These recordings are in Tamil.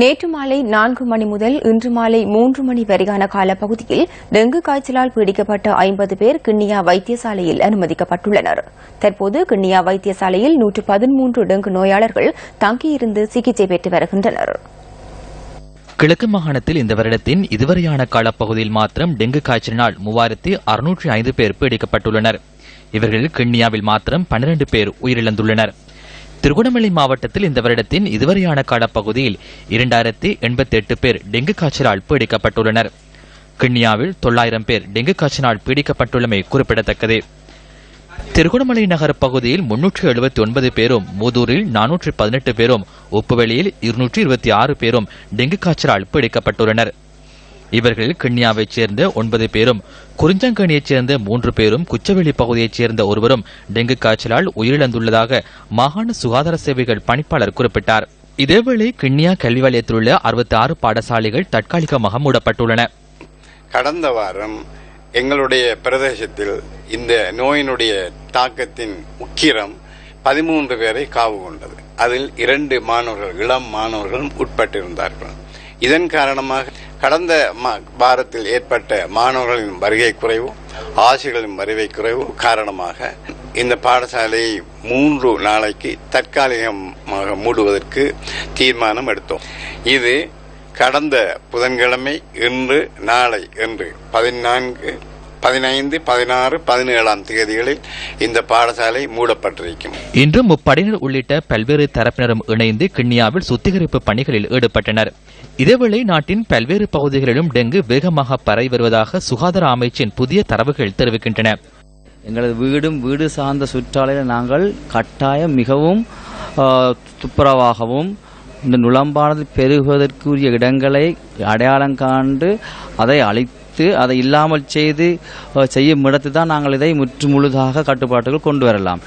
நேற்று மாலை நான்கு மணி முதல் இன்று மாலை மூன்று மணி வரையான காலப்பகுதியில் டெங்கு காய்ச்சலால் பீடிக்கப்பட்ட ஐம்பது பேர் கிண்ணியா வைத்தியசாலையில் அனுமதிக்கப்பட்டுள்ளனர். தற்போது கிண்ணியா வைத்தியசாலையில் நூற்று பதிமூன்று டெங்கு நோயாளர்கள் தங்கியிருந்து சிகிச்சை பெற்று வருகின்றனர். கிழக்கு மாகாணத்தில் இந்த வருடத்தின் இதுவரையான காலப்பகுதியில் மாத்திரம் டெங்கு காய்ச்சலினால் மூவாயிரத்தி அறுநூற்றி ஐந்து பேர் பீடிக்கப்பட்டுள்ளனர். இவர்களில் கிண்ணியாவில் மாத்திரம் பன்னிரண்டு பேர் உயிரிழந்துள்ளனர். திருகோணமலை மாவட்டத்தில் இந்த வருடத்தின் இதுவரையான காலப்பகுதியில் இரண்டாயிரத்தி எண்பத்தி எட்டு பேர் டெங்கு காய்ச்சலால் பீடிக்கப்பட்டுள்ளனர். கிண்ணியாவில் தொள்ளாயிரம் பேர் டெங்கு காய்ச்சலால் பீடிக்கப்பட்டுள்ளமை குறிப்பிடத்தக்கது. திருகோணமலை நகர பகுதியில் முன்னூற்றி எழுபத்தி ஒன்பது பேரும் மூதூரில் நானூற்று பதினெட்டு பேரும் உப்புவெளியில் இருநூற்றி இருபத்தி ஆறு பேரும் டெங்கு காய்ச்சலால் பீடிக்கப்பட்டுள்ளனர். இவர்களில் கிண்ணியாவைச் சேர்ந்த ஒன்பது பேரும் குறிஞ்சங்கணியைச் சேர்ந்த மூன்று பேரும் குச்சவெளி பகுதியைச் சேர்ந்த ஒருவரும் டெங்கு காய்ச்சலால் உயிரிழந்துள்ளதாக மாகாண சுகாதார சேவைகள் பணிப்பாளர் குறிப்பிட்டார். இதேவேளை கிண்ணியா கல்வி வலயத்தில் உள்ள அறுபத்தி ஆறு பாடசாலைகள் தற்காலிகமாக மூடப்பட்டுள்ளன. கடந்த வாரம் எங்களுடைய பிரதேசத்தில் இந்த நோயினுடைய தாக்கத்தின் உக்கிரம் பதிமூன்று பேரை காவு கொண்டது. அதில் இரண்டு மாணவர்கள் இளம் மாணவர்களும் உட்பட்டிருந்தார்கள். இதன் காரணமாக கடந்த வாரத்தில் ஏற்பட்ட மாணவர்களின் வருகை குறைவு ஆசிரியர்களின் வருகை குறைவு காரணமாக இந்த பாடசாலையை மூன்று நாளைக்கு தற்காலிகமாக மூடுவதற்கு தீர்மானம் எடுத்தோம். இது கடந்த புதன்கிழமை இன்று நாளை என்று பதினான்கு பதினைந்து பதினாறு பதினேழாம் தேதிகளில் இந்த பாடசாலை மூடப்பட்டிருக்கும். இன்று முப்படையினர் உள்ளிட்ட பல்வேறு தரப்பினரும் இணைந்து கிண்ணியாவில் சுத்திகரிப்பு பணிகளில் ஈடுபட்டனர். இதேவேளை நாட்டின் பல்வேறு பகுதிகளிலும் டெங்கு வேகமாக பரவி வருவதாக சுகாதார அமைச்சின் புதிய தரவுகள் தெரிவிக்கின்றன. எங்களது வீடும் வீடு சார்ந்த சுற்றாலையில் நாங்கள் கட்டாயம் மிகவும் துப்புரவாகவும் இந்த நுழம்பானது பெருகுவதற்குரிய இடங்களை அடையாளம் காண்டு அதை அழித்து அதை இல்லாமல் செய்து செய்யும் இடத்து தான் நாங்கள் இதை முற்று முழுதாக கட்டுப்பாட்டுகள் கொண்டு வரலாம்.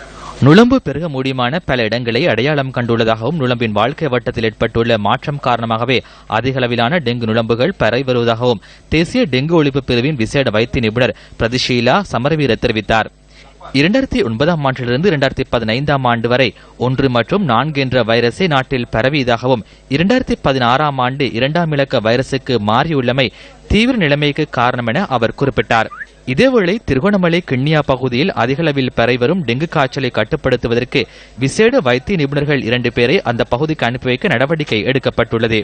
நுழம்பு பெருக முடியுமான பல இடங்களை அடையாளம் கண்டுள்ளதாகவும் நுழம்பின் வாழ்க்கை வட்டத்தில் ஏற்பட்டுள்ள மாற்றம் காரணமாகவே அதிக அளவிலான டெங்கு நுழம்புகள் பரவி வருவதாகவும் தேசிய டெங்கு ஒழிப்பு பிரிவின் விசேட வைத்திய நிபுணர் பிரதிஷீலா சமரவீர தெரிவித்தார். இரண்டாயிரத்தி ஒன்பதாம் ஆண்டிலிருந்து இரண்டாயிரத்தி பதினைந்தாம் ஆண்டு வரை ஒன்று மற்றும் நான்கு என்ற வைரஸை நாட்டில் பரவியதாகவும் இரண்டாயிரத்தி பதினாறாம் ஆண்டு இரண்டாம் இலக்க வைரசுக்கு மாறியுள்ளமை தீவிர நிலைமைக்கு காரணம் என அவர் குறிப்பிட்டார். இதேவேளை திருகோணமலை கிண்ணியா பகுதியில் அதிகளவில் பரவிவரும் டெங்கு காய்ச்சலை கட்டுப்படுத்துவதற்கு விசேட வைத்திய நிபுணர்கள் இரண்டு பேரை அந்த பகுதிக்கு அனுப்பி வைக்க நடவடிக்கை எடுக்கப்பட்டுள்ளது.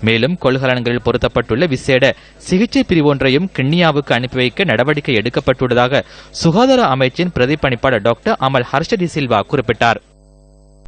மேலும் கொள்கலன்களில் பொருத்தப்பட்டுள்ள விசேட சிகிச்சை பிரிவு ஒன்றையும் கிண்ணியாவுக்கு அனுப்பி வைக்க நடவடிக்கை எடுக்கப்பட்டுள்ளதாக சுகாதார அமைச்சின் பிரதிப்பணிப்பாளர் டாக்டர் அமல் ஹர்ஷடி சில்வா குறிப்பிட்டார்.